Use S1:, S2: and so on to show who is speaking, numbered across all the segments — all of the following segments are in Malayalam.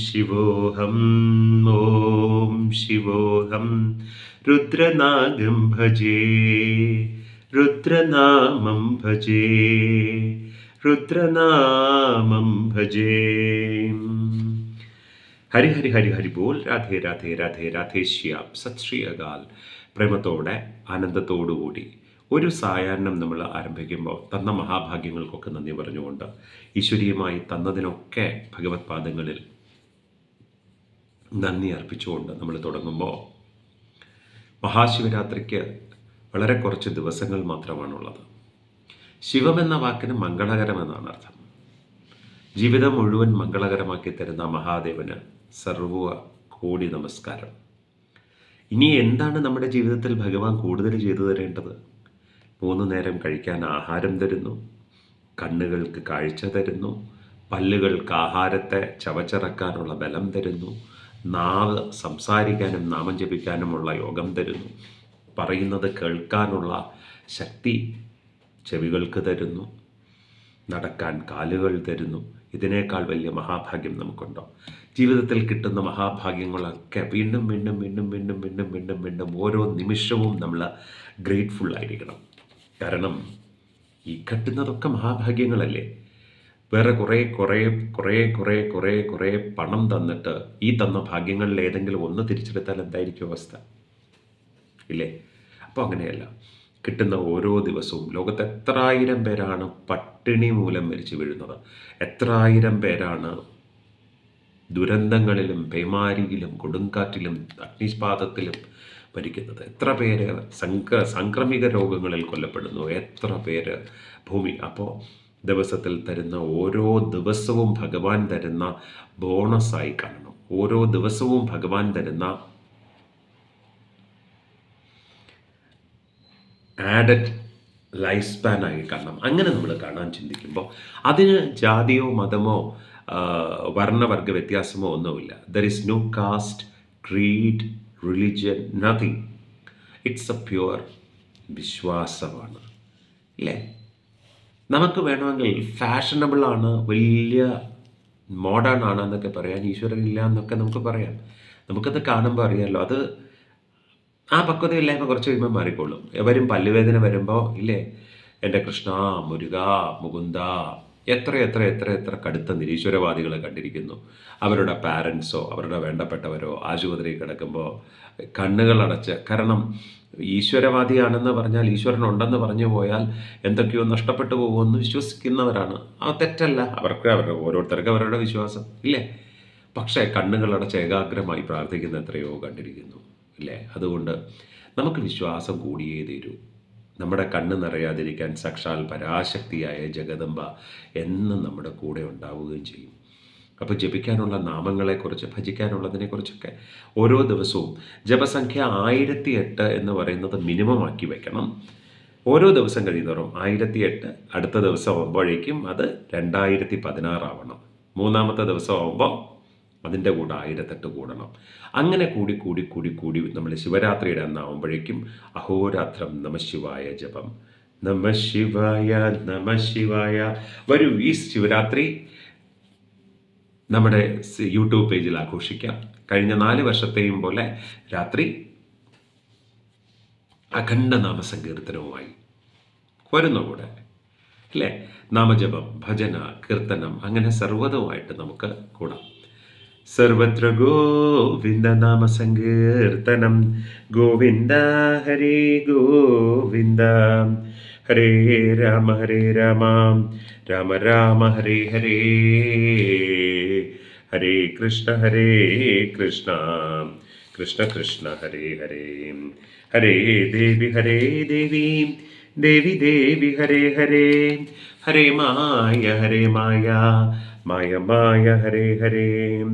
S1: ശിവോഹം ഓം ശിവോഹം രുദ്രനാഗം ഭജേ രുദ്രനാമം ഭജേ രുദ്രനാമം ഭജേ ഹരി ഹരി ഹരി ഹരി ബോൽ രാധേ രാധേ രാധേ രാധേ ശ്യാം സത് ശ്രീ അകാൽ പ്രേമത്തോടെ ആനന്ദത്തോടുകൂടി ഒരു സായാഹ്നം നമ്മൾ ആരംഭിക്കുമ്പോൾ തന്ന മഹാഭാഗ്യങ്ങൾക്കൊക്കെ നന്ദി പറഞ്ഞുകൊണ്ട് ഈശ്വരീയമായി തന്നതിനൊക്കെ ഭഗവത് പാദങ്ങളിൽ നന്ദി അർപ്പിച്ചുകൊണ്ട് നമ്മൾ തുടങ്ങുമ്പോൾ മഹാശിവരാത്രിക്ക് വളരെ കുറച്ച് ദിവസങ്ങൾ മാത്രമാണുള്ളത്. ശിവമെന്ന വാക്കിന് മംഗളകരമെന്നാണ് അർത്ഥം. ജീവിതം മുഴുവൻ മംഗളകരമാക്കി തരുന്ന മഹാദേവന് സർവ കോടി നമസ്കാരം. ഇനി എന്താണ് നമ്മുടെ ജീവിതത്തിൽ ഭഗവാൻ കൂടുതൽ ചെയ്തു തരേണ്ടത്? മൂന്ന് നേരം കഴിക്കാൻ ആഹാരം തരുന്നു കണ്ണുകൾക്ക് കാഴ്ച തരുന്നു പല്ലുകൾക്ക് ആഹാരത്തെ ചവച്ചിറക്കാനുള്ള ബലം തരുന്നു നാവ് സംസാരിക്കാനും നാമം ജപിക്കാനുമുള്ള യോഗം തരുന്നു. പറയുന്നത് കേൾക്കാനുള്ള ശക്തി ചെവികൾക്ക് തരുന്നു. നടക്കാൻ കാലുകൾ തരുന്നു. ഇതിനേക്കാൾ വലിയ മഹാഭാഗ്യം നമുക്കുണ്ടോ? ജീവിതത്തിൽ കിട്ടുന്ന മഹാഭാഗ്യങ്ങളൊക്കെ വീണ്ടും വീണ്ടും വീണ്ടും വീണ്ടും വീണ്ടും വീണ്ടും വീണ്ടും ഓരോ നിമിഷവും നമ്മൾ ഗ്രേറ്റ്ഫുൾ ആയിരിക്കണം. കാരണം ഈ കിട്ടുന്നതൊക്കെ മഹാഭാഗ്യങ്ങളല്ലേ? വേറെ കുറേ കുറേ കുറേ കുറേ കുറേ കുറേ പണം തന്നിട്ട് ഈ തന്ന ഭാഗ്യങ്ങളിൽ ഏതെങ്കിലും ഒന്ന് തിരിച്ചെടുത്താൽ എന്തായിരിക്കും അവസ്ഥ? ഇല്ലേ? അപ്പോൾ അങ്ങനെയല്ല. കിട്ടുന്ന ഓരോ ദിവസവും ലോകത്ത് എത്രായിരം പേരാണ് പട്ടിണി മൂലം മരിച്ചു വീഴുന്നത്. എത്രായിരം പേരാണ് ദുരന്തങ്ങളിലും പേമാരിയിലും കൊടുങ്കാറ്റിലും അഗ്നിസ്പാതത്തിലും മരിക്കുന്നത്. എത്ര പേര് സംക്ര സാംക്രമിക രോഗങ്ങളിൽ കൊല്ലപ്പെടുന്നു? എത്ര പേര് ഭൂമി? അപ്പോൾ ദിവസത്തിൽ തരുന്ന ഓരോ ദിവസവും ഭഗവാൻ തരുന്ന ബോണസായി കാണണം. ഓരോ ദിവസവും ഭഗവാൻ തരുന്ന ആഡഡ് ലൈഫ് സ്പാനായി കാണണം. അങ്ങനെ നമ്മൾ കാണാൻ ചിന്തിക്കുമ്പോൾ അതിന് ജാതിയോ മതമോ വർണവർഗ വ്യത്യാസമോ ഒന്നുമില്ല. There is no caste creed religion nothing it's a pure വിശ്വാസമാണ്. ഇല്ലേ? നമുക്ക് വേണമെങ്കിൽ ഫാഷനബിളാണ് വലിയ മോഡേൺ ആണ് എന്നൊക്കെ പറയാൻ ഈശ്വരൻ ഇല്ല എന്നൊക്കെ നമുക്ക് പറയാം. നമുക്കത് കാണുമ്പോൾ അറിയാമല്ലോ അത് ആ പക്വതയില്ലായ്മ കുറച്ച് കഴിയുമ്പോൾ മാറിക്കോളും. എവരും പല്ലുവേദന വരുമ്പോൾ ഇല്ലേ? എന്റെ കൃഷ്ണ മുരുക മുകുന്ദ എത്ര എത്ര എത്ര എത്ര കടുത്ത നിരീശ്വരവാദികളെ കണ്ടിരിക്കുന്നു. അവരുടെ പാരൻസോ അവരുടെ വേണ്ടപ്പെട്ടവരോ ആശുപത്രിയിൽ കിടക്കുമ്പോൾ കണ്ണുകളടച്ച് കാരണം ഈശ്വരവാദിയാണെന്ന് പറഞ്ഞാൽ ഈശ്വരൻ ഉണ്ടെന്ന് പറഞ്ഞു പോയാൽ എന്തൊക്കെയോ നഷ്ടപ്പെട്ടു പോകുമെന്ന് വിശ്വസിക്കുന്നവരാണ്. ആ തെറ്റല്ല. അവർക്ക് അവരുടെ ഓരോരുത്തർക്ക് അവരുടെ വിശ്വാസം ഇല്ലേ? പക്ഷേ കണ്ണുകളടച്ച് ഏകാഗ്രമായി പ്രാർത്ഥിക്കുന്ന എത്രയോ കണ്ടിരിക്കുന്നു ഇല്ലേ? അതുകൊണ്ട് നമുക്ക് വിശ്വാസം കൂടിയേ തീരൂ. നമ്മുടെ കണ്ണ് നിറയാതിരിക്കാൻ സാക്ഷാൽ പരാശക്തിയായ ജഗദമ്പ എന്നും നമ്മുടെ കൂടെ ഉണ്ടാവുകയും ചെയ്യും. അപ്പോൾ ജപിക്കാനുള്ള നാമങ്ങളെക്കുറിച്ച് ഭജിക്കാനുള്ളതിനെക്കുറിച്ചൊക്കെ ഓരോ ദിവസവും ജപസംഖ്യ ആയിരത്തി എട്ട് എന്ന് പറയുന്നത് മിനിമം ആക്കി വെക്കണം. ഓരോ ദിവസം കഴിയുന്നവരും ആയിരത്തി എട്ട് അടുത്ത ദിവസം ആകുമ്പോഴേക്കും അത് രണ്ടായിരത്തി പതിനാറാവണം മൂന്നാമത്തെ ദിവസം ആകുമ്പോൾ അതിന്റെ കൂടെ ആയിരത്തെട്ട് കൂടണം. അങ്ങനെ കൂടി കൂടി കൂടി കൂടി നമ്മൾ ശിവരാത്രിയുടെ അന്നാവുമ്പോഴേക്കും അഹോരാത്രം നമശിവായ ജപം. നമ ശിവായ നമ ശിവായ. വരൂ ഈ ശിവരാത്രി നമ്മുടെ യൂട്യൂബ് പേജിൽ ആഘോഷിക്കാം. കഴിഞ്ഞ നാല് വർഷത്തെയും പോലെ രാത്രി അഖണ്ഡ നാമസങ്കീർത്തനവുമായി വരുന്ന കൂടെ അല്ലേ? നാമജപം ഭജന കീർത്തനം അങ്ങനെ സർവതവുമായിട്ട് നമുക്ക് കൂടാം. സർവത്ര ഗോവിന്ദ നാമ സങ്കീർത്തനം ഗോവിന്ദ ഹരേ ഗോവിന്ദ. ഹരേ രാമ ഹരേ രാമ. രാമ രാമ ഹരേ ഹരേ. ഹരേ കൃഷ്ണ ഹരേ കൃഷ്ണ കൃഷ്ണ കൃഷ്ണ ഹരേ ഹരേ ഹരേ ദേവി ഹരേ ദേവി ദേവി ദേവി ഹരേ ഹരേ ഹരേ മായ ഹരേ മായ മായ മായ ഹരേ ഹരേ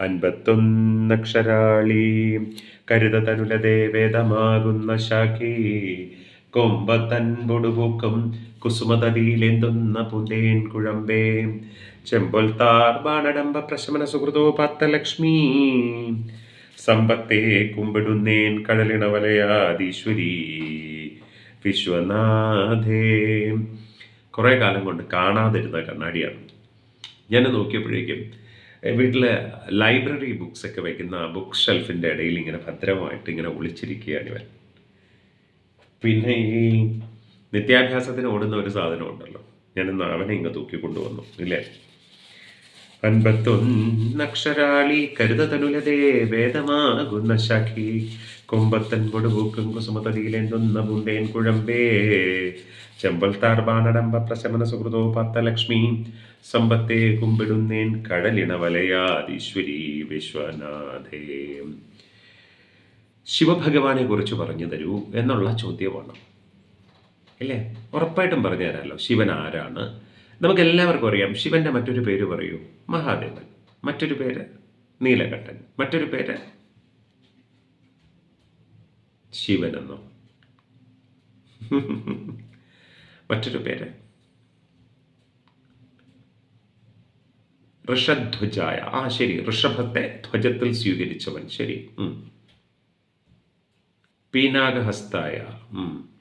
S1: അൻപത്തൊന്നക്ഷരാളി കരുത തനുലതേ വേദമാകുന്ന ശാഖി. കൊമ്പത്തൻപൊടുപൂക്കും കുസുമതതിയിലെന്തുന്ന പുതേൻ കുഴമ്പേ. ചെമ്പൊൽ താർ ബാണടമ്പ പ്രശമന സുഹൃതോ പത്തലക്ഷ്മി. സമ്പത്തെ കുമ്പിടുന്നേൻ കടലിണ വലയാദീശ്വരി വിശ്വനാഥേ. കുറേ കാലം കൊണ്ട് കാണാതിരുന്ന കണ്ണാടിയാണ്. ഞാൻ നോക്കിയപ്പോഴേക്കും വീട്ടിൽ ലൈബ്രറി ബുക്സ് ഒക്കെ വയ്ക്കുന്ന ബുക്ക് ഷെൽഫിന്റെ ഇടയിൽ ഇങ്ങനെ ഭദ്രമായിട്ട് ഇങ്ങനെ ഒളിച്ചിരിക്കുകയാണ് ഇവൻ. പിന്നെ ഈ നിത്യാഭ്യാസത്തിന് ഓടുന്ന ഒരു സാധനം ഉണ്ടല്ലോ. ഞാനിന്ന് അവനെ ഇങ്ങ് തൂക്കി കൊണ്ടുവന്നു ഇല്ലേ? അൻപത്തൊന്നക്ഷരാളി കരുതതനുലതേ വേദമാകുന്ന ശാഖി കൊമ്പത്തൻ കൊടുപൂക്കും കുസുമതതിയിലെന്തുന്ന പൂണ്ടേൻ കുഴമ്പേ. ചെമ്പൽ താർബാനടമ്പ പ്രശമന സുഹൃതോ പത്തലക്ഷ്മി. സമ്പത്തെ കുമ്പിടുന്നേൻ കടലിണ വലയാദീശ്വരി വിശ്വനാഥേ. ശിവഭഗവാനെ കുറിച്ച് പറഞ്ഞു തരൂ എന്നുള്ള ചോദ്യമാണ്. അല്ലേ ഉറപ്പായിട്ടും പറഞ്ഞു തരാമല്ലോ ശിവൻ ആരാണ്? നമുക്ക് എല്ലാവർക്കും അറിയാം ശിവന്റെ മറ്റൊരു പേര് പറയൂ. മഹാദേവൻ. മറ്റൊരു പേര് നീലകണ്ഠൻ. മറ്റൊരു പേര് ശിവൻ എന്നോ മറ്റൊരു പേര് ഋഷധ്വജായ. ആ ശരി. ഋഷഭത്തെ ധ്വജത്തിൽ സ്വീകരിച്ചവൻ. ശരി. പീനാകഹസ്തായ.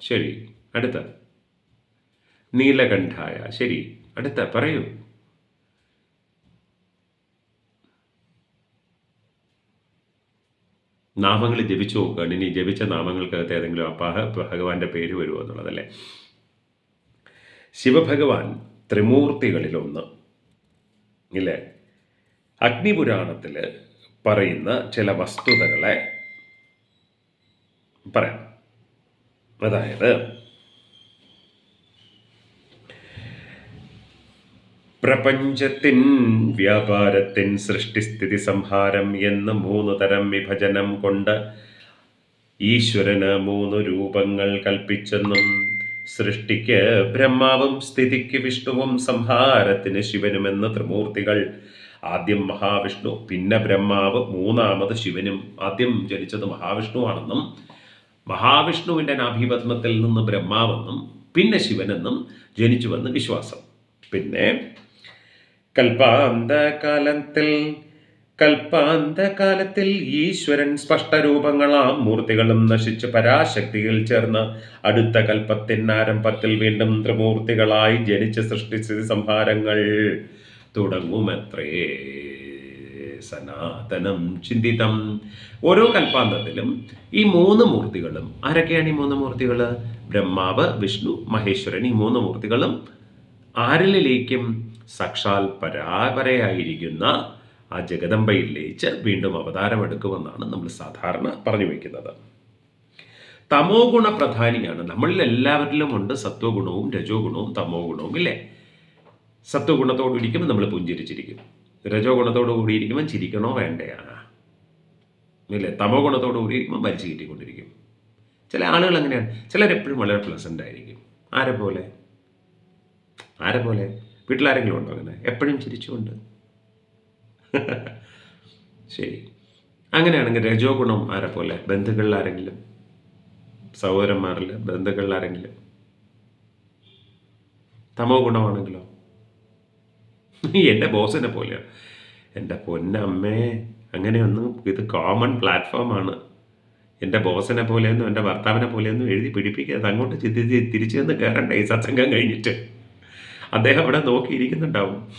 S1: ശരി. അടുത്ത. നീലകണ്ഠായ. ശരി. അടുത്ത പറയൂ. നാമങ്ങൾ ജപിച്ചു നോക്കുകയാണ് ഇനി ജപിച്ച നാമങ്ങൾക്കകത്ത് ഏതെങ്കിലും അപ്പാഹ ഭഗവാന്റെ പേര് വരുമോ എന്നുള്ളതല്ലേ? ശിവഭഗവാൻ ത്രിമൂർത്തികളിലൊന്ന്. ഇല്ലേ? അഗ്നിപുരാണത്തിൽ പറയുന്ന ചില വസ്തുതകളെ പറയാം. അതായത് പ്രപഞ്ചത്തിൻ വ്യാപാരത്തിൻ സൃഷ്ടിസ്ഥിതി സംഹാരം എന്ന് മൂന്ന് തരം വിഭജനം കൊണ്ട് ഈശ്വരന് മൂന്ന് രൂപങ്ങൾ കൽപ്പിച്ചെന്നും സൃഷ്ടിക്ക് ബ്രഹ്മാവും സ്ഥിതിക്ക് വിഷ്ണുവും സംഹാരത്തിന് ശിവനുമെന്ന് ത്രിമൂർത്തികൾ ആദ്യം മഹാവിഷ്ണു പിന്നെ ബ്രഹ്മാവ് മൂന്നാമത് ശിവനും ആദ്യം ജനിച്ചത് മഹാവിഷ്ണുവാണെന്നും മഹാവിഷ്ണുവിന്റെ നാഭിപത്മത്തിൽ നിന്ന് ബ്രഹ്മാവെന്നും പിന്നെ ശിവനെന്നും ജനിച്ചുവെന്ന് വിശ്വാസം. പിന്നെ കൽപ്പാന്തകാലത്തിൽ കൽപ്പാന്തകാലത്തിൽ ഈശ്വരൻ സ്പഷ്ടരൂപങ്ങളാം മൂർത്തികളും നശിച്ച് പരാശക്തിയിൽ ചേർന്ന് അടുത്ത കൽപ്പത്തിൻ ആരംഭത്തിൽ വീണ്ടും ത്രിമൂർത്തികളായി ജനിച്ച് സൃഷ്ടിസ്ഥിതി സംഹാരങ്ങൾ. തുടങ്ങുമത്രേ. സനാതനം ചിന്തിതം. ഓരോ കൽപ്പാന്തത്തിലും ഈ മൂന്ന് മൂർത്തികളും ആരൊക്കെയാണ് ഈ മൂന്ന് മൂർത്തികൾ ബ്രഹ്മാവ് വിഷ്ണു മഹേശ്വരൻ ഈ മൂന്ന് മൂർത്തികളും ആരിലേക്കും സാക്ഷാൽ പരാപരയായിരിക്കുന്ന ആ ജഗദമ്പയിൽ ലയിച്ച് വീണ്ടും അവതാരമെടുക്കുമെന്നാണ് നമ്മൾ സാധാരണ പറഞ്ഞു വയ്ക്കുന്നത് തമോ ഗുണ പ്രധാനിയാണ്. നമ്മളിൽ എല്ലാവരിലും ഉണ്ട്. സത്വഗുണവും രജോ ഗുണവും തമോ ഗുണവും ഇല്ലേ? സത്വഗുണത്തോടു ഇരിക്കുമ്പോൾ നമ്മൾ പുഞ്ചിരിച്ചിരിക്കും. രജോ ഗുണത്തോടു കൂടി ചിരിക്കണോ വേണ്ടയാണ് ഇല്ലേ? തമോ ഗുണത്തോടു കൂടി ഇരിക്കുമ്പോൾ വലിച്ചു കയറ്റിക്കൊണ്ടിരിക്കും ചില ആളുകൾ അങ്ങനെയാണ് ചിലരെപ്പോഴും വളരെ പ്ലസന്റ് ആയിരിക്കും. ആരെ പോലെ? ആരെ പോലെ വീട്ടിലാരെങ്കിലും ഉണ്ടോ അങ്ങനെ? എപ്പോഴും ചിരിച്ചുകൊണ്ട്. ശരി. അങ്ങനെയാണെങ്കിൽ രജോ ഗുണം ആരെ പോലെ ബന്ധുക്കളിൽ ആരെങ്കിലും സഹോദരന്മാരിൽ ബന്ധുക്കളിൽ ആരെങ്കിലും തമോ ഗുണമാണെങ്കിലോ? എന്റെ ബോസിനെ പോലെയോ. എന്റെ പൊന്നമ്മേ അങ്ങനെയൊന്നും ഇത് കോമൺ പ്ലാറ്റ്ഫോമാണ് എന്റെ ബോസിനെ പോലെയൊന്നും എന്റെ ഭർത്താവിനെ പോലെയൊന്നും എഴുതി പിടിപ്പിക്കാതെ അങ്ങോട്ട് ചിന്തി തിരിച്ചു നിന്ന് കയറണ്ട ഈ സത്സംഗം കഴിഞ്ഞിട്ട്. അദ്ദേഹം അവിടെ നോക്കിയിരിക്കുന്നുണ്ടാവും.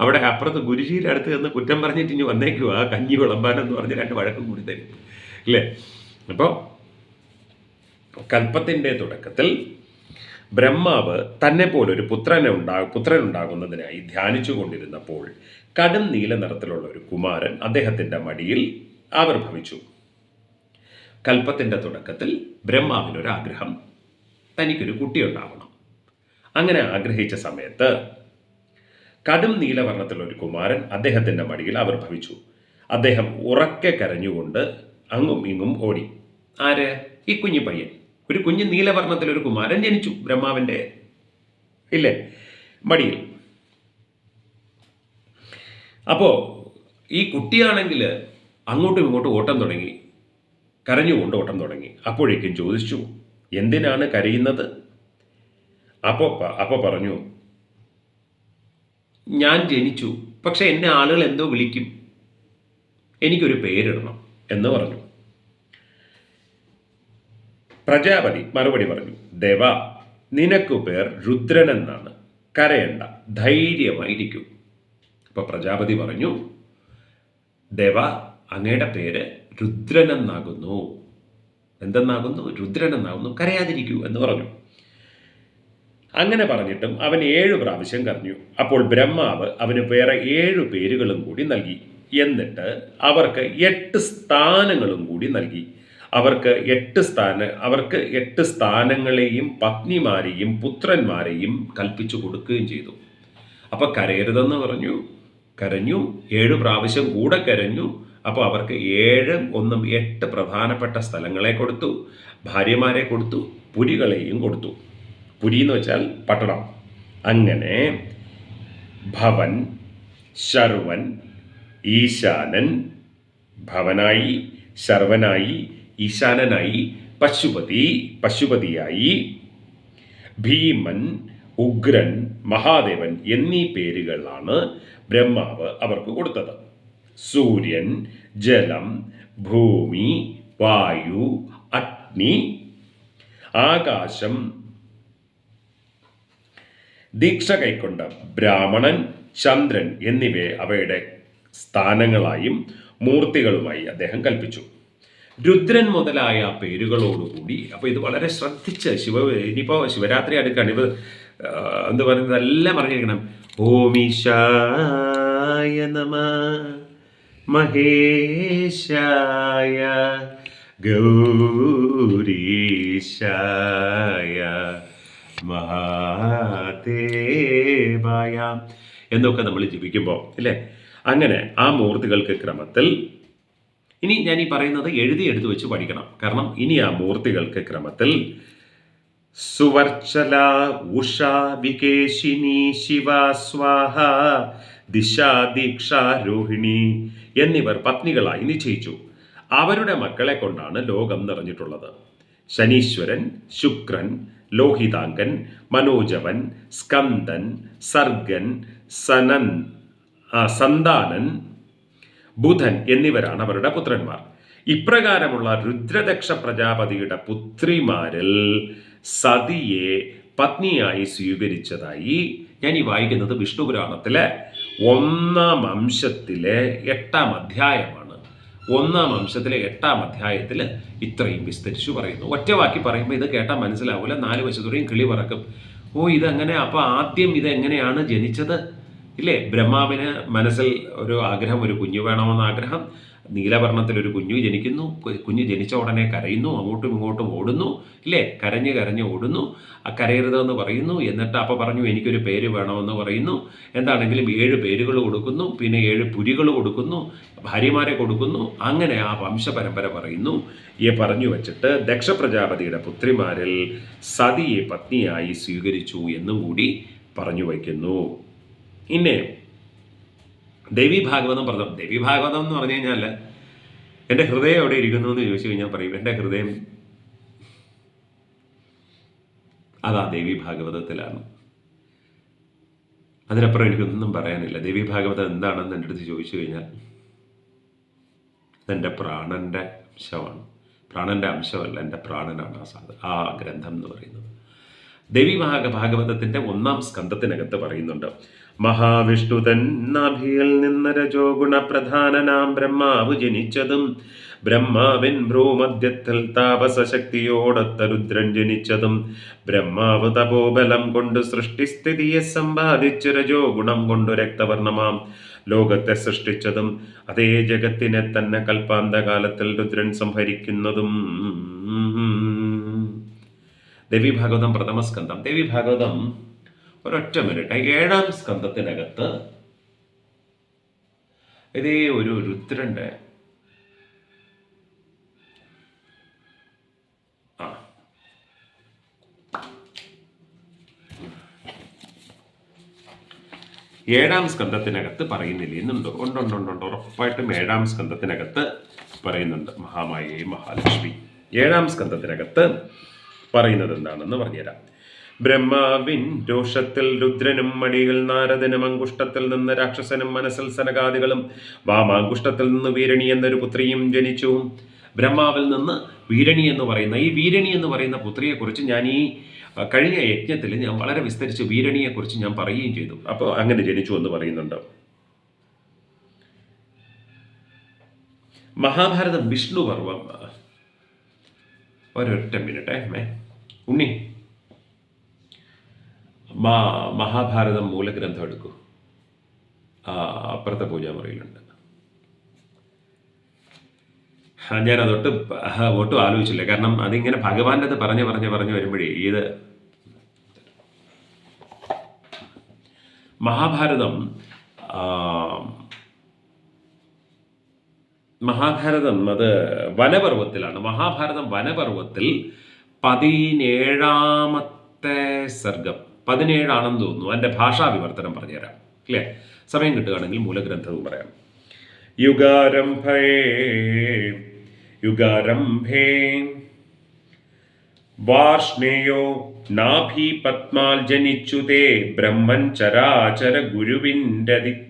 S1: അവിടെ അപ്പുറത്ത് ഗുരുജിയുടെ അടുത്ത് നിന്ന് കുറ്റം പറഞ്ഞിട്ട് ഇനി വന്നേക്കുവാ കഞ്ഞി വിളമ്പാനെന്ന് പറഞ്ഞ് രണ്ട് വഴക്കും കൂടി തരും. അല്ലേ? അപ്പോൾ കൽപ്പത്തിന്റെ തുടക്കത്തിൽ ബ്രഹ്മാവ് തന്നെ പോലൊരു പുത്രനെ ഉണ്ടാ പുത്രൻ ഉണ്ടാകുന്നതിനായി ധ്യാനിച്ചു കൊണ്ടിരുന്നപ്പോൾ കടും നീല നിറത്തിലുള്ള ഒരു കുമാരൻ അദ്ദേഹത്തിന്റെ മടിയിൽ ആവിർഭവിച്ചു. കൽപ്പത്തിന്റെ തുടക്കത്തിൽ ബ്രഹ്മാവിനൊരാഗ്രഹം. തനിക്കൊരു കുട്ടിയുണ്ടാവണം. അങ്ങനെ ആഗ്രഹിച്ച സമയത്ത് കടും നീലവർണത്തിലുള്ള ഒരു കുമാരൻ അദ്ദേഹത്തിന്റെ മടിയിൽ അവർ ഭവിച്ചു. അദ്ദേഹം ഉറക്കെ കരഞ്ഞുകൊണ്ട് അങ്ങും ഇങ്ങും ഓടി. ആര്? ഈ കുഞ്ഞു പയ്യൻ. ഒരു കുഞ്ഞു നീലവർണത്തിലൊരു കുമാരൻ ജനിച്ചു ബ്രഹ്മാവിന്റെ ഇല്ലേ? മടിയിൽ. അപ്പോൾ ഈ കുട്ടിയാണെങ്കിൽ അങ്ങോട്ടും ഇങ്ങോട്ടും ഓട്ടം തുടങ്ങി. കരഞ്ഞുകൊണ്ട് ഓട്ടം തുടങ്ങി. അപ്പോഴേക്കും ചോദിച്ചു എന്തിനാണ് കരയുന്നത്? അപ്പോൾ അപ്പോൾ പറഞ്ഞു. ഞാൻ ജനിച്ചു. പക്ഷെ എന്നെ ആളുകൾ എന്തോ വിളിക്കും. എനിക്കൊരു പേരിടണം എന്ന് പറഞ്ഞു. പ്രജാപതി മറുപടി പറഞ്ഞു. ദേവ നിനക്കു പേർ രുദ്രൻ എന്നാണ്. കരയണ്ട. ധൈര്യമായിരിക്കും. അപ്പോൾ പ്രജാപതി പറഞ്ഞു. ദേവ അങ്ങയുടെ പേര് രുദ്രനെന്നാകുന്നു എന്തെന്നാകുന്നു? രുദ്രനെന്നാകുന്നു കരയാതിരിക്കൂ എന്ന് പറഞ്ഞു. അങ്ങനെ പറഞ്ഞിട്ടും അവൻ ഏഴു പ്രാവശ്യം കരഞ്ഞു. അപ്പോൾ ബ്രഹ്മാവ് അവന് വേറെ ഏഴു പേരുകളും കൂടി നൽകി. എന്നിട്ട് അവർക്ക് എട്ട് സ്ഥാനങ്ങളും കൂടി നൽകി. അവർക്ക് എട്ട് സ്ഥാന അവർക്ക് എട്ട് സ്ഥാനങ്ങളെയും പത്നിമാരെയും പുത്രന്മാരെയും കൽപ്പിച്ചു കൊടുക്കുകയും ചെയ്തു. അപ്പൊ കരയരുതെന്ന് പറഞ്ഞു. കരഞ്ഞു ഏഴു പ്രാവശ്യം കൂടെ കരഞ്ഞു. അപ്പോൾ അവർക്ക് ഏഴ് ഒന്നും എട്ട് പ്രധാനപ്പെട്ട സ്ഥലങ്ങളെ കൊടുത്തു. ഭാര്യമാരെ കൊടുത്തു പുരികളെയും കൊടുത്തു. പുരി എന്ന് വെച്ചാൽ പട്ടണം. അങ്ങനെ ഭവൻ ശർവൻ ഈശാനൻ ഭവനായി ശർവനായി ഈശാനനായി പശുപതി പശുപതിയായി ഭീമൻ ഉഗ്രൻ മഹാദേവൻ എന്നീ പേരുകളാണ് ബ്രഹ്മാവ് അവർക്ക് കൊടുത്തത്. സൂര്യൻ ജലം ഭൂമി വായു അഗ്നി ആകാശം ദീക്ഷ കൈക്കൊണ്ട ബ്രാഹ്മണൻ ചന്ദ്രൻ എന്നിവയെ അവയുടെ സ്ഥാനങ്ങളായും മൂർത്തികളുമായി അദ്ദേഹം കൽപ്പിച്ചു. രുദ്രൻ മുതലായ പേരുകളോടുകൂടി അപ്പോൾ ഇത് വളരെ ശ്രദ്ധിച്ച് ശിവ ഇനിയിപ്പോൾ ശിവരാത്രി അടുക്കാണ്. ഇവ എന്താ പറയുന്നത്? എല്ലാം പറഞ്ഞിരിക്കണം. ഓമിശായ നമ മഹേശായ ഗൗരീശായ മഹാദേവായ എന്നൊക്കെ നമ്മൾ ജപിക്കുമ്പോൾ അല്ലേ? അങ്ങനെ ആ മൂർത്തികൾക്ക് ക്രമത്തിൽ ഇനി ഞാൻ ഈ പറയുന്നത് എഴുതി എടുത്തു വെച്ച് പഠിക്കണം. കാരണം ഇനി ആ മൂർത്തികൾക്ക് ക്രമത്തിൽ സുവർച്ചല ഉഷ വികേശിനി ശിവ സ്വാഹ ദിശ ദീക്ഷ രോഹിണി എന്നിവർ പത്നികളായി നിശ്ചയിച്ചു. അവരുടെ മക്കളെ കൊണ്ടാണ് ലോകം നിറഞ്ഞിട്ടുള്ളത്. ശനീശ്വരൻ ശുക്രൻ ലോഹിതാങ്കൻ മനോജവൻ സ്കന്ദൻ സർഗൻ സനൻ സന്താനൻ ബുധൻ എന്നിവരാണ് അവരുടെ പുത്രന്മാർ. ഇപ്രകാരമുള്ള രുദ്രദക്ഷ പ്രജാപതിയുടെ പുത്രിമാരിൽ സതിയെ പത്നിയായി സ്വീകരിച്ചതായി ഞാൻ ഈ വായിക്കുന്നത് വിഷ്ണുപുരാണത്തിലെ ഒന്നാം അംശത്തിലെ എട്ടാം അധ്യായമാണ്. ഒന്നാം അംശത്തിലെ എട്ടാം അധ്യായത്തിൽ ഇത്രയും വിസ്തരിച്ചു പറയുന്നു. ഒറ്റവാക്കി പറയുമ്പോൾ ഇത് കേട്ടാൽ മനസ്സിലാവില്ല നാല് വശത്തോടെയും കിളി പറക്കും. ഓ ഇതെങ്ങനെ? അപ്പോൾ ആദ്യം ഇതെങ്ങനെയാണ് ജനിച്ചത്? ഇല്ലേ? ബ്രഹ്മാവിന് മനസ്സിൽ ഒരു ആഗ്രഹം ഒരു കുഞ്ഞു വേണമെന്ന ആഗ്രഹം. നീലവർണത്തിൽ ഒരു കുഞ്ഞു ജനിക്കുന്നു കുഞ്ഞു ജനിച്ച ഉടനെ കരയുന്നു അങ്ങോട്ടും ഇങ്ങോട്ടും ഓടുന്നു ഇല്ലേ? കരഞ്ഞ് കരഞ്ഞ് ഓടുന്നു ആ കരയരുതെന്ന് പറയുന്നു എന്നിട്ട് അപ്പോൾ പറഞ്ഞു എനിക്കൊരു പേര് വേണമെന്ന് പറയുന്നു. എന്താണെങ്കിലും ഏഴ് പേരുകൾ കൊടുക്കുന്നു പിന്നെ ഏഴ് പുരികൾ കൊടുക്കുന്നു ഭാര്യമാരെ കൊടുക്കുന്നു അങ്ങനെ ആ വംശപരമ്പര പറയുന്നു. ഈ പറഞ്ഞു വച്ചിട്ട് ദക്ഷ പുത്രിമാരിൽ സതിയെ പത്നിയായി സ്വീകരിച്ചു എന്നും കൂടി പറഞ്ഞു വയ്ക്കുന്നു. ഇന്നെ ദേവി ഭാഗവതം പറഞ്ഞു. ദേവി ഭാഗവതം എന്ന് പറഞ്ഞു കഴിഞ്ഞാൽ എന്റെ ഹൃദയം എവിടെ ഇരിക്കുന്നു എന്ന് ചോദിച്ചു കഴിഞ്ഞാൽ പറയും എന്റെ ഹൃദയം അതാ ദേവി ഭാഗവതത്തിലാണ്. അതിനപ്പുറം എനിക്കൊന്നും പറയാനില്ല. ദേവി ഭാഗവതം എന്താണെന്ന് എന്റെ അടുത്ത് ചോദിച്ചു കഴിഞ്ഞാൽ എന്റെ പ്രാണന്റെ അംശമാണ്. പ്രാണന്റെ അംശമല്ല എന്റെ പ്രാണനാണ് ആ സാധനം ആ ഗ്രന്ഥം എന്ന് പറയുന്നത്. ദേവി ഭാഗ ഭാഗവതത്തിന്റെ ഒന്നാം സ്കന്ധത്തിനകത്ത് പറയുന്നുണ്ട് മഹാവിഷ്ണു തന്നഭിയിൽ നിന്ന് രജോ ഗുണപ്രധാനനാം ബ്രഹ്മാവ് ജനിച്ചതും ബ്രഹ്മാവിൻ ഭ്രൂമധ്യത്തിൽ താപസശക്തിയോടൊത്ത രുദ്രൻ ജനിച്ചതും ബ്രഹ്മാവ് തപോബലം കൊണ്ട് സൃഷ്ടിസ്ഥിതിയെ സമ്പാദിച്ചു രജോ ഗുണം കൊണ്ടു രക്തവർണമാം ലോകത്തെ സൃഷ്ടിച്ചതും അതേ ജഗത്തിനെ തന്നെ കൽപ്പാന്തകാലത്തിൽ രുദ്രൻ സംഹരിക്കുന്നതും. ദേവി ഭാഗവതം പ്രഥമ സ്കന്ധം. ദേവി ഭാഗവതം ഒരൊറ്റ മിനിറ്റ്. ഏഴാം സ്കന്ധത്തിനകത്ത് ഇതേ ഒരു രുദ്രന്റെ ആ. ഏഴാം സ്കന്ധത്തിനകത്ത് പറയുന്നില്ല? എന്നുണ്ട്. ഉണ്ട് ഉണ്ട് ഉണ്ട് ഉണ്ട്. ഉറപ്പായിട്ടും ഏഴാം സ്കന്ധത്തിനകത്ത് പറയുന്നുണ്ട്. മഹാമായയെ മഹാലക്ഷ്മി. ഏഴാം സ്കന്ധത്തിനകത്ത് പറയുന്നത് എന്താണെന്ന് പറഞ്ഞുതരാം. ബ്രഹ്മാവിൻ രോഷത്തിൽ രുദ്രനും മടിയിൽ നാരദനും അങ്കുഷ്ടത്തിൽ നിന്ന് രാക്ഷസനും മനസ്സിൽ സനകാദികളും വാമാങ്കുഷ്ടത്തിൽ നിന്ന് വീരണി എന്നൊരു പുത്രിയും ജനിച്ചു. ബ്രഹ്മാവിൽ നിന്ന് വീരണി എന്ന് പറയുന്ന ഈ വീരണി എന്ന് പറയുന്ന പുത്രിയെക്കുറിച്ച് ഞാൻ ഈ കഴിഞ്ഞ യജ്ഞത്തിൽ ഞാൻ വളരെ വിസ്തരിച്ച് വീരണിയെക്കുറിച്ച് ഞാൻ പറയുകയും ചെയ്തു. അപ്പോൾ അങ്ങനെ ജനിച്ചു എന്ന് പറയുന്നുണ്ട്. മഹാഭാരതം വിഷ്ണുപർവം ഒരൊറ്റ മിനിറ്റ് ഉണ്ണി. മാ മഹാഭാരതം മൂലഗ്രന്ഥം എടുക്കൂ. അപ്പുറത്തെ പൂജാമുറിയിലുണ്ട്. ഞാനത് ഒട്ടും ഒട്ടും ആലോചിച്ചില്ല. കാരണം അതിങ്ങനെ ഭഗവാന്റെ അത് പറഞ്ഞ് പറഞ്ഞ് പറഞ്ഞ് വരുമ്പോഴേ ഇത് മഹാഭാരതം മഹാഭാരതം അത് വനപർവത്തിലാണ് മഹാഭാരതം വനപർവത്തിൽ പതിനേഴാമത്തെ സർഗം. പതിനേഴാണെന്ന് തോന്നുന്നു. അതിന്റെ ഭാഷാ വിവർത്തനം പറഞ്ഞുതരാം. അല്ലേ സമയം കിട്ടുകയാണെങ്കിൽ മൂലഗ്രന്ഥവും പറയാം. യുഗാരംഭേ യുഗാരംഭേ വാർഷ്ണേയോ നാഭി പത്മാൽ ജനിച്ചു തേ ബ്രഹ്മൻ ചരാചര ഗുരുവിന്റെ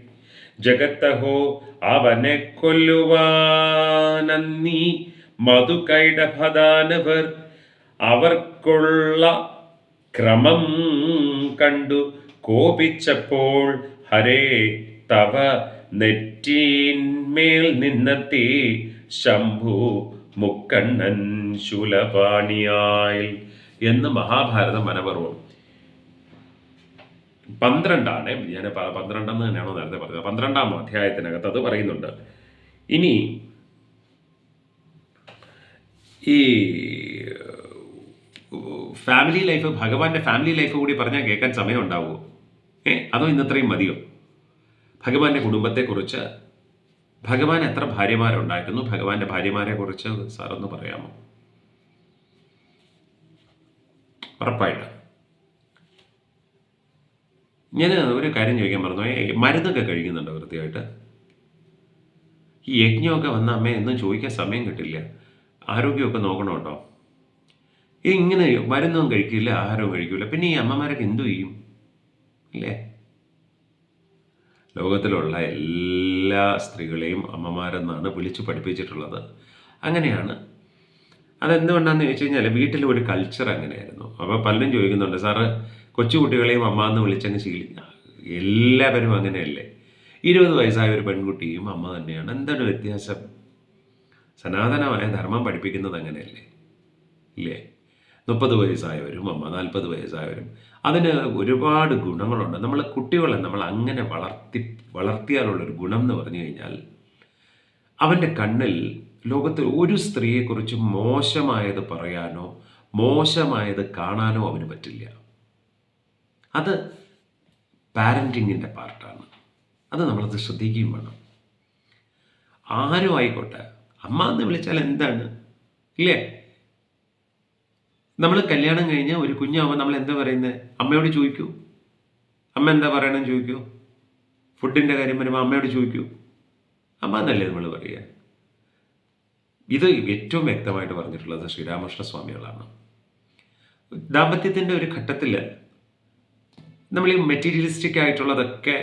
S1: ജഗത്തഹോ അവനെ കൊല്ലുവാനന്നി മധുകൈഡഭദാനവർ അവർക്കുള്ള ക്രമം കണ്ടു. കോപിച്ചപ്പോൾ ഹരേ തവ നെറ്റീന്മേൽ നിന്നെത്തി. ശംഭു മുക്കണ്ണൻ ശൂലപാണിയായി എന്ന് മഹാഭാരത മനപർവം പന്ത്രണ്ടാണ് ഞാൻ പന്ത്രണ്ടെന്ന് തന്നെയാണോ നേരത്തെ പറഞ്ഞത്. പന്ത്രണ്ടാം അധ്യായത്തിനകത്ത് അത് പറയുന്നുണ്ട്. ഇനി ഈ ഫാമിലി ലൈഫ് ഭഗവാന്റെ ഫാമിലി ലൈഫ് കൂടി പറഞ്ഞാൽ കേൾക്കാൻ സമയം ഉണ്ടാവുമോ ഏ അതോ ഇന്നത്രയും മതിയോ? ഭഗവാന്റെ കുടുംബത്തെക്കുറിച്ച് ഭഗവാൻ എത്ര ഭാര്യമാരുണ്ടായിരുന്നു ഭഗവാന്റെ ഭാര്യമാരെ കുറിച്ച് സാറൊന്ന് പറയാമോ? ഉറപ്പായിട്ട്. ഞാൻ ഒരു കാര്യം ചോദിക്കാൻ പറഞ്ഞു മരുന്നൊക്കെ കഴിക്കുന്നുണ്ടോ വൃത്തിയായിട്ട്? ഈ യജ്ഞമൊക്കെ വന്ന അമ്മ എന്നും ചോദിക്കാൻ സമയം കിട്ടില്ല. ആരോഗ്യമൊക്കെ നോക്കണം കേട്ടോ? ഇങ്ങനെ മരുന്നും കഴിക്കില്ല ആഹാരവും കഴിക്കില്ല പിന്നെ ഈ അമ്മമാരൊക്കെ എന്തു ചെയ്യും? അല്ലേ? ലോകത്തിലുള്ള എല്ലാ സ്ത്രീകളെയും അമ്മമാരെന്നാണ് വിളിച്ചു പഠിപ്പിച്ചിട്ടുള്ളത്. അങ്ങനെയാണ്. അതെന്തുകൊണ്ടാണെന്ന് ചോദിച്ചു കഴിഞ്ഞാൽ വീട്ടിൽ ഒരു കൾച്ചർ അങ്ങനെയായിരുന്നു. അപ്പോൾ പലരും ചോദിക്കുന്നുണ്ട് സാറ് കൊച്ചുകുട്ടികളെയും അമ്മ എന്ന് വിളിച്ചങ്ങ് ശീലിക്കുക എല്ലാവരും അങ്ങനെയല്ലേ? ഇരുപത് വയസ്സായ ഒരു പെൺകുട്ടിയും അമ്മ തന്നെയാണ്. എന്താണ് വ്യത്യാസം. സനാതനമായ ധർമ്മം പഠിപ്പിക്കുന്നത് അങ്ങനെയല്ലേ? ഇല്ലേ? മുപ്പത് വയസ്സായവരും അമ്മ നാൽപ്പത് വയസ്സായവരും. അതിന് ഒരുപാട് ഗുണങ്ങളുണ്ട്. നമ്മൾ കുട്ടികളെ നമ്മൾ അങ്ങനെ വളർത്തി വളർത്തിയാലുള്ളൊരു ഗുണം എന്ന് പറഞ്ഞു കഴിഞ്ഞാൽ അവന്റെ കണ്ണിൽ ലോകത്തിൽ ഒരു സ്ത്രീയെക്കുറിച്ച് മോശമായത് പറയാനോ മോശമായത് കാണാനോ അവന് പറ്റില്ല. അത് പാരന്റിങ്ങിന്റെ പാർട്ടാണ്. അത് നമ്മളത് ശ്രദ്ധിക്കുകയും വേണം. ആരും ആയിക്കോട്ടെ. അമ്മ എന്ന് വിളിച്ചാൽ എന്താണ്? ഇല്ലേ? നമ്മൾ കല്യാണം കഴിഞ്ഞ് ഒരു കുഞ്ഞാവുമ്പോൾ നമ്മൾ എന്താ പറയുന്നത് അമ്മയോട് ചോദിക്കൂ. അമ്മ എന്താ പറയണമെന്ന് ചോദിക്കൂ. ഫുഡിന്റെ കാര്യം വരുമ്പോൾ അമ്മയോട് ചോദിക്കൂ. അമ്മ എന്നല്ലേ നമ്മൾ പറയുക ഇത് ഏറ്റവും വ്യക്തമായിട്ട് പറഞ്ഞിട്ടുള്ളത് ശ്രീരാമകൃഷ്ണ സ്വാമികളാണ്. ദാമ്പത്യത്തിന്റെ ഒരു ഘട്ടത്തിൽ നമ്മൾ ഈ മെറ്റീരിയലിസ്റ്റിക് ആയിട്ടുള്ളതൊക്കെ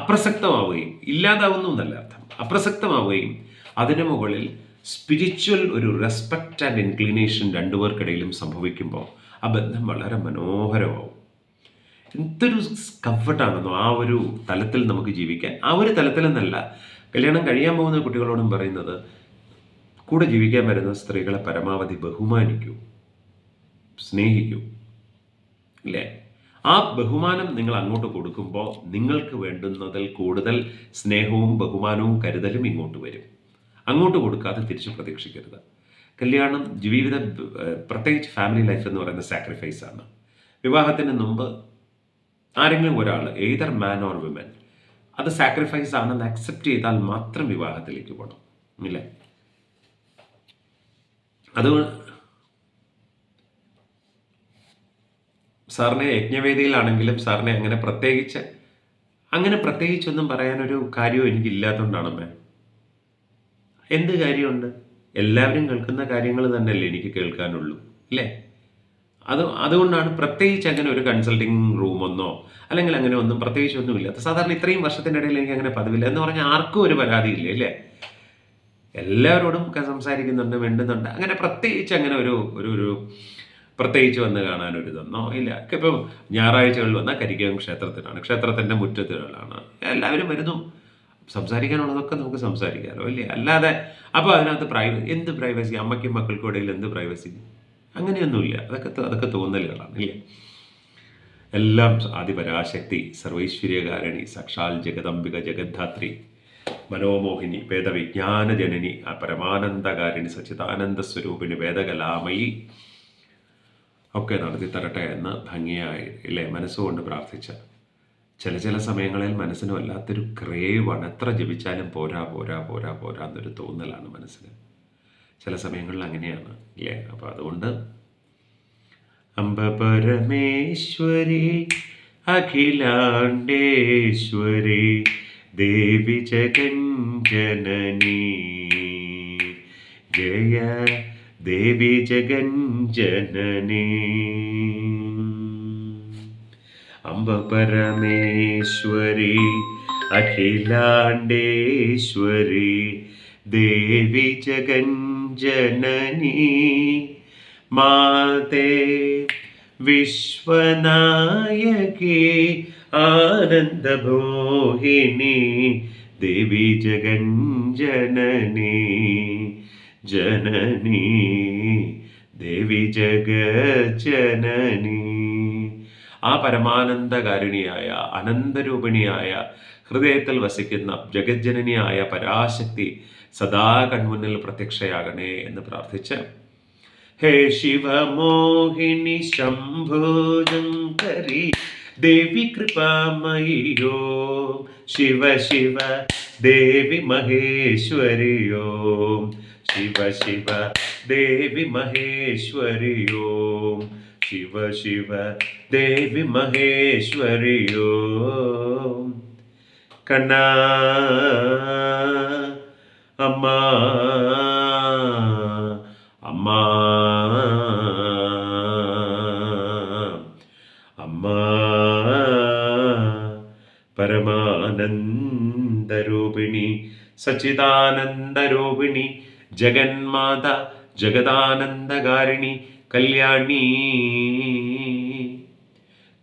S1: അപ്രസക്തമാവുകയും ഇല്ലാതാവുന്നു എന്നല്ല അർത്ഥം. അപ്രസക്തമാവുകയും അതിന് മുകളിൽ സ്പിരിച്വൽ ഒരു റെസ്പെക്റ്റ് ആൻഡ് ഇൻക്ലിനേഷൻ രണ്ടുപേർക്കിടയിലും സംഭവിക്കുമ്പോൾ ആ ബന്ധം വളരെ മനോഹരമാവും. എന്തൊരു കംഫർട്ടാണെന്നോ ആ ഒരു തലത്തിൽ നമുക്ക് ജീവിക്കാൻ. ആ ഒരു തലത്തിലെന്നല്ല കല്യാണം കഴിയാൻ പോകുന്ന കുട്ടികളോടും പറയുന്നത് കൂടെ ജീവിക്കാൻ വരുന്ന സ്ത്രീകളെ പരമാവധി ബഹുമാനിക്കൂ സ്നേഹിക്കൂ ഇല്ലേ ആ ബഹുമാനം നിങ്ങൾ അങ്ങോട്ട് കൊടുക്കുമ്പോൾ നിങ്ങൾക്ക് വേണ്ടുന്നതിൽ കൂടുതൽ സ്നേഹവും ബഹുമാനവും കരുതലും ഇങ്ങോട്ട് വരും. അങ്ങോട്ട് കൊടുക്കാതെ തിരിച്ചു പ്രതീക്ഷിക്കരുത്. കല്യാണം ജീവിത പ്രത്യേകിച്ച് ഫാമിലി ലൈഫ് എന്ന് പറയുന്ന സാക്രിഫൈസ് ആണ്. വിവാഹത്തിന് മുമ്പ് ആരെങ്കിലും ഒരാൾ ഏതർ മാൻ ഓർ വിമൻ അത് സാക്രിഫൈസ് ആണെന്ന് അക്സെപ്റ്റ് ചെയ്താൽ മാത്രം വിവാഹത്തിലേക്ക് പോകണം ഇല്ലേ? അത് സാറിനെ യജ്ഞവേദിയിലാണെങ്കിലും സാറിനെ അങ്ങനെ പ്രത്യേകിച്ച് അങ്ങനെ പ്രത്യേകിച്ചൊന്നും പറയാനൊരു കാര്യവും എനിക്കില്ലാത്തതുകൊണ്ടാണ് അമ്മേ എന്ത് കാര്യമുണ്ട്? എല്ലാവരും കേൾക്കുന്ന കാര്യങ്ങൾ തന്നെയല്ലേ എനിക്ക് കേൾക്കാനുള്ളൂ അല്ലേ? അത് അതുകൊണ്ടാണ് പ്രത്യേകിച്ച് അങ്ങനെ ഒരു കൺസൾട്ടിങ് റൂമൊന്നോ അല്ലെങ്കിൽ അങ്ങനെ ഒന്നും പ്രത്യേകിച്ച് ഒന്നുമില്ല. സാധാരണ ഇത്രയും വർഷത്തിന്റെ ഇടയിൽ എനിക്ക് അങ്ങനെ പതിവില്ല എന്ന് പറഞ്ഞാൽ ആർക്കും ഒരു പരാതിയില്ല അല്ലേ? എല്ലാവരോടും സംസാരിക്കുന്നുണ്ട് മിണ്ടുന്നുണ്ട്. അങ്ങനെ പ്രത്യേകിച്ച് അങ്ങനെ ഒരു ഒരു ഒരു പ്രത്യേകിച്ച് വന്ന് കാണാൻ ഇല്ല. ഇപ്പം ഞായറാഴ്ചകളിൽ വന്നാൽ കരിക്കകം ക്ഷേത്രത്തിനാണ്. ക്ഷേത്രത്തിന്റെ മുറ്റത്തുകളാണ്. എല്ലാവരും വരുന്നു. സംസാരിക്കാനുള്ളതൊക്കെ നമുക്ക് സംസാരിക്കാമല്ലോ അല്ലേ? അല്ലാതെ അപ്പോൾ അതിനകത്ത് പ്രൈവ എന്ത് പ്രൈവസി അമ്മയ്ക്കും മക്കൾക്കും ഇടയിൽ എന്ത് പ്രൈവസി അങ്ങനെയൊന്നുമില്ല. അതൊക്കെ അതൊക്കെ തോന്നലുകളാണ് ഇല്ലേ എല്ലാം ആദിപരാശക്തി സർവൈശ്വര്യകാരണി സക്ഷാൽ ജഗദംബിക ജഗദ്ധാത്രി മനോമോഹിനി വേദവിജ്ഞാനജനനി പരമാനന്ദകാരിണി സച്ചിദാനന്ദ സ്വരൂപിണി വേദകലാമയി ഒക്കെ നടത്തി തരട്ടെ എന്ന് ഭംഗിയായി ഇല്ലേ? മനസ്സുകൊണ്ട് പ്രാർത്ഥിച്ച ചില ചില സമയങ്ങളിൽ മനസ്സിന് വല്ലാത്തൊരു ക്രേവാണ് എത്ര ജപിച്ചാലും പോരാ പോരാ പോരാ പോരാ എന്നൊരു തോന്നലാണ് മനസ്സിന്. ചില സമയങ്ങളിൽ അങ്ങനെയാണ് ഇല്ലേ? അപ്പോൾ അതുകൊണ്ട് അംബ പരമേശ്വരി അഖിലാണ്ടേശ്വരി ദേവി ജഗഞ്ജനനി ജയ ദേവി ജഗഞ്ജനനി. അംബ പരമേശ്വരി അഖിലാണ്ടേശ്വരി ദേവി ജഗഞ്ജനനി മാതേ വിശ്വനായകി ആനന്ദഭോഹിനി ദേവി ജഗഞ്ജനനി ജനനി ദേവി ജഗജനനി ആ പരമാനന്ദകാരിണിയായ അനന്തരൂപിണിയായ ഹൃദയത്തിൽ വസിക്കുന്ന ജഗജ്ജനനിയായ പരാശക്തി സദാ കൺമുന്നിൽ പ്രത്യക്ഷയാകണേ എന്ന് പ്രാർത്ഥിച്ച് ഹേ ശിവമോഹിനി ശംഭോജങ്കരി ദേവി കൃപാമയോ ശിവ ശിവ ദേവി മഹേശ്വരിയോ ശിവ ശിവ ദേവി മഹേശ്വരിയോ. ശിവ ശിവ ദേവി മഹേശ്വരിയോ. കണ്ണ അമ്മ അമ്മ അമ്മ പരമാനന്ദരൂപിണി സച്ചിദാനന്ദരൂപിണി ജഗന്മാത ജഗദാനന്ദകാരിണി കല്യാണി.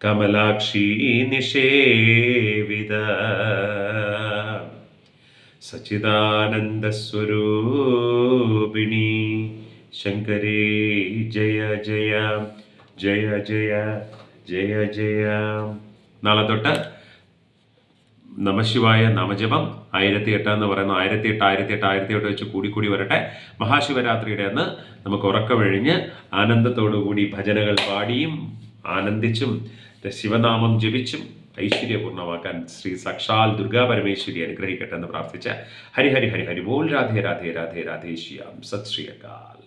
S1: കമലാക്ഷി നിഷേവിത. സച്ചിദാനന്ദസ്വരൂപിണി ശങ്കരേ ജയ ജയ ജയ ജയ ജയ ജയ. നാളെ തൊട്ട് നമശിവായ നവജപം ആയിരത്തി എട്ട് എന്ന് പറയുന്ന ആയിരത്തി എട്ട് ആയിരത്തി എട്ട് ആയിരത്തി എട്ട് വെച്ച് കൂടി കൂടി വരട്ടെ. മഹാശിവരാത്രിയുടെ അന്ന് നമുക്ക് ഉറക്കമൊഴിഞ്ഞ് ആനന്ദത്തോടുകൂടി ഭജനകൾ പാടിയും ആനന്ദിച്ചും ശിവനാമം ജപിച്ചും ഐശ്വര്യപൂർണമാക്കാൻ ശ്രീ സക്ഷാൽ ദുർഗാ പരമേശ്വരി അനുഗ്രഹിക്കട്ടെ എന്ന് പ്രാർത്ഥിച്ച ഹരിഹരി ഹരിഹരി ഹരി ഹരി ബോൾ രാധേ രാധേ രാധേ രാധേ ശ്യാം. സത് ശ്രീ അകാൽ.